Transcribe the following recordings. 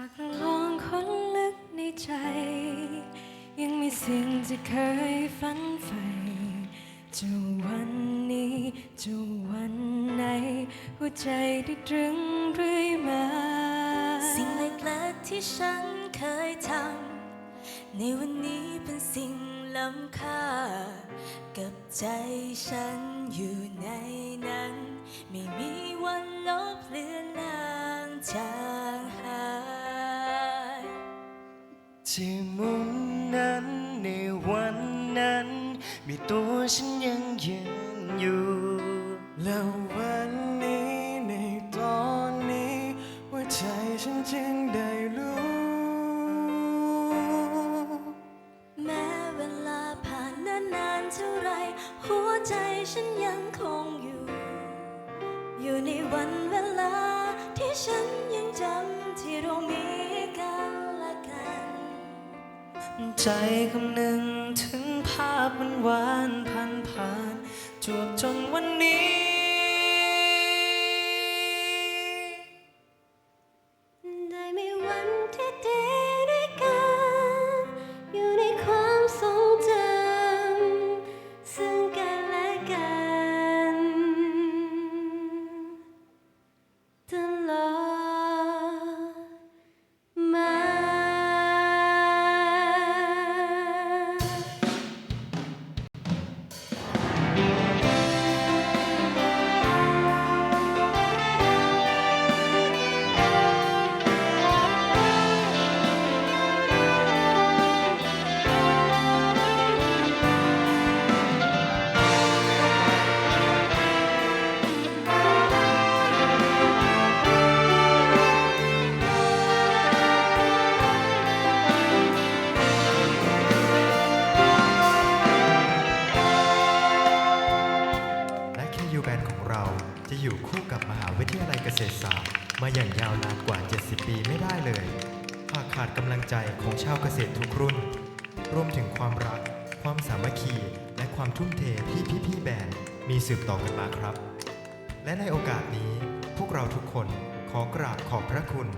ากระลองคนลึกในใจ ยังมีสิ่งที่เคยฝันใฝ่จะวันนี้จะวันไหน หัวใจได้ตรึงเรื่อยมา สิ่งเล็กๆที่ฉันเคยทำในวันนี้เป็นสิ่งล้ำค่า กับใจฉันอยู่ในนั้น ไม่มีวันลบเลือนลางจาง ที่มุมนั้นในวันนั้น มีตัวฉันยังยืนอยู่ แล้ววันนี้ในตอนนี้ว่าใจฉันจึงได้รู้ แม้เวลาผ่านนานนานเท่าไร หัวใจฉันยังคงอยู่ อยู่ในวันเวลาที่ฉัน ใจคำหนึ่งถึงภาพมันหวานผ่านผ่านจวบจนวันนี้ ของชาวเกษตรทุกรุ่น รวมถึงความรัก ความสามัคคี และความทุ่มเทที่พี่ๆแบรนด์มีสืบต่อกันมาครับ และในโอกาสนี้พวกเราทุกคนขอกราบขอบพระคุณ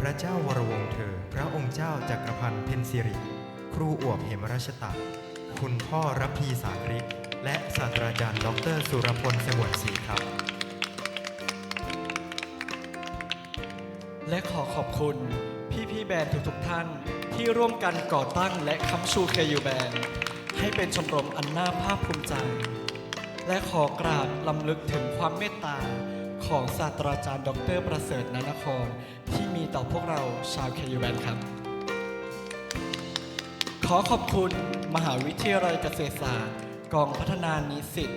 พระเจ้าวรวงเธอ พระองค์เจ้าจักรพันธ์เพนซิริ ครูอวบเหมราชตะ คุณพ่อรับพีสาคริก และศาสตราจารย์ดร สุรพลสงวนศรีครับและขอขอบคุณพี่พี่ๆแบรนด์ทุกๆท่าน ที่ร่วมกันก่อตั้งและค้ำชูเคยูแบนให้เป็นชมรมอันน่าภาคภูมิใจ และขอกราบลำลึกถึงความเมตตาของศาสตราจารย์ ดร ประเสริฐนานคร ที่มีต่อพวกเราชาวเคยูแบนครับ ขอขอบคุณมหาวิทยาลัยเกษตรศาสตร์กองพัฒนานิสิต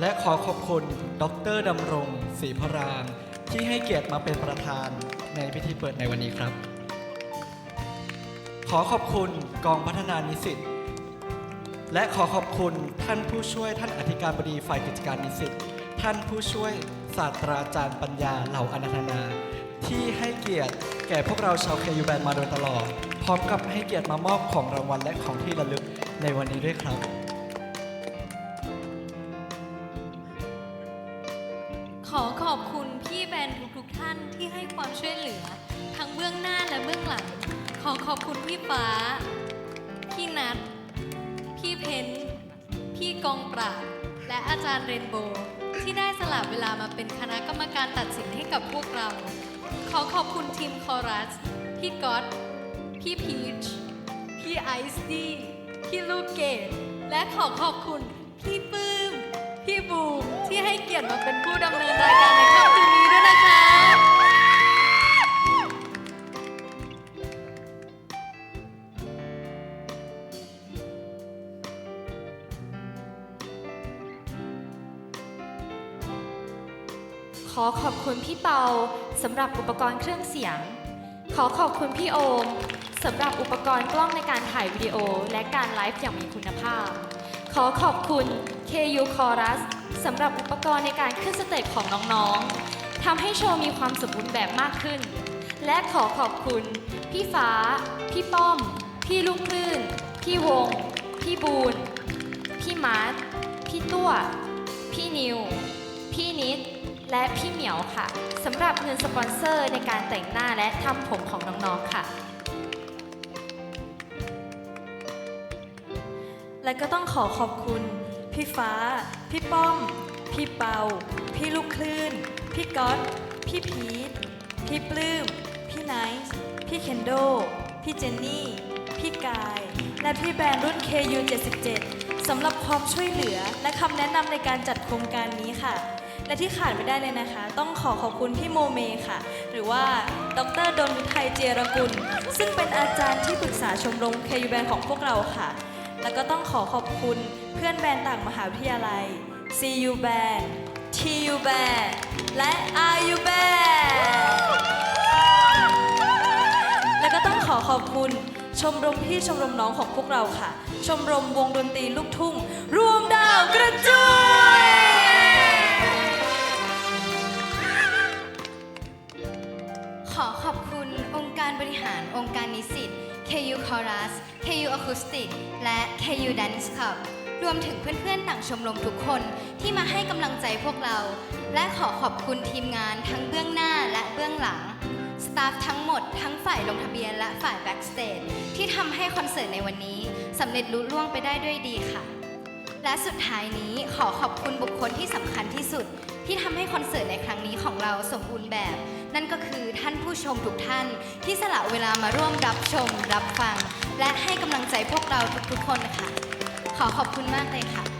และขอขอบคุณ ดรดำรงศรีพรามที่ให้เกียรติมาเป็นประธานในพิธีเปิดในวันนี้ครับ ขอขอบคุณกองพัฒนานิสิตและขอขอบคุณท่านผู้ช่วยท่านอธิการบดีฝ่ายกิจการนิสิตท่านผู้ช่วยศาสตราจารย์ปัญญาเหล่าอนันทนา ที่ให้เกียรติแก่พวกเราชาวเคยูแบนมาโดยตลอด พร้อมกับให้เกียรติมามอบของรางวัลและของที่ระลึกในวันนี้ด้วยครับ ฟ้า พี่นัทพี่เพนพี่กองปราบและอาจารย์เรนโบว์ที่ได้สละเวลามาเป็นคณะกรรมการตัดสินให้กับพวกเรา ขอขอบคุณทีมคอรัส พี่ก๊อตพี่พีช พี่ไอซ์ดี้พี่ลูกเกดและขอขอบคุณ พี่ปื้ม พี่บูมที่ให้เกียรติมาเป็นผู้ดำเนินรายการ อขอบคุณพี่เปาสำหรับอุปกรณ์เครื่องเสียง ขอขอบคุณพี่โอมสำหรับอุปกรณ์กล้องในการถ่ายวิดีโอ และการไลฟ์อย่างมีคุณภาพ ขอขอบคุณ KU Chorus สำหรับอุปกรณ์ในการขึ้นสเตจของน้องๆทำให้โชว์มีความสมบูรณ์แบบมากขึ้น และขอขอบคุณ พี่ฟ้า พี่ป้อม พี่ลูกคลื่น พี่วง พี่บูนพี่มาร์ทพี่ตัว พี่นิว พี่นิด และพี่เหมียวค่ะสำหรับเงินสปอนเซอร์ในการแต่งหน้าและทำผมของน้องๆค่ะ และก็ต้องขอขอบคุณ พี่ฟ้า พี่ป้อม พี่เปา พี่ลูกคลื่น พี่ก๊อต พี่พีท พี่ปลื้ม พี่ไนซ์พี่เคนโด พี่เจนนี่ พี่กาย และพี่แบรนด์รุ่น KU 77 สำหรับความช่วยเหลือและคำแนะนำในการจัดโครงการนี้ค่ะ และที่ขาดไม่ได้เลยนะคะ ต้องขอขอบคุณพี่โมเมค่ะ หรือว่าดรดนวิทัยเจรกุล ซึ่งเป็นอาจารย์ที่ปรึกษาชมรม KU Band ของพวกเราค่ะ แล้วก็ต้องขอขอบคุณเพื่อนแบรนด์ต่างมหาวิทยาลัย CU Band TU Band และ RU Band แล้วก็ต้องขอขอบคุณชมรมพี่ชมรมน้องของพวกเราค่ะ ชมรมวงดนตรีลูกทุ่ง รวมดาวกระจุย องค์การบริหารองค์การนิสิต KU Chorus KU Acoustic และ KU Dance Club รวมถึงเพื่อนๆ ต่างชมรมทุกคนที่มาให้กำลังใจพวกเรา และขอขอบคุณทีมงานทั้งเบื้องหน้าและเบื้องหลัง สตาฟทั้งหมดทั้งฝ่ายลงทะเบียนและฝ่าย Backstage ที่ทำให้คอนเสิร์ตในวันนี้สำเร็จลุล่วงไปได้ด้วยดีค่ะ และสุดท้ายนี้ขอขอบคุณบุคคลที่สำคัญที่สุด ที่ทำให้คอนเสิร์ตในครั้งนี้ของเราสมบูรณ์แบบ นั่นก็คือท่านผู้ชมทุกท่านที่สละเวลามาร่วมรับชมรับฟัง และให้กำลังใจพวกเราทุกๆคนนะคะขอขอบคุณมากเลยค่ะ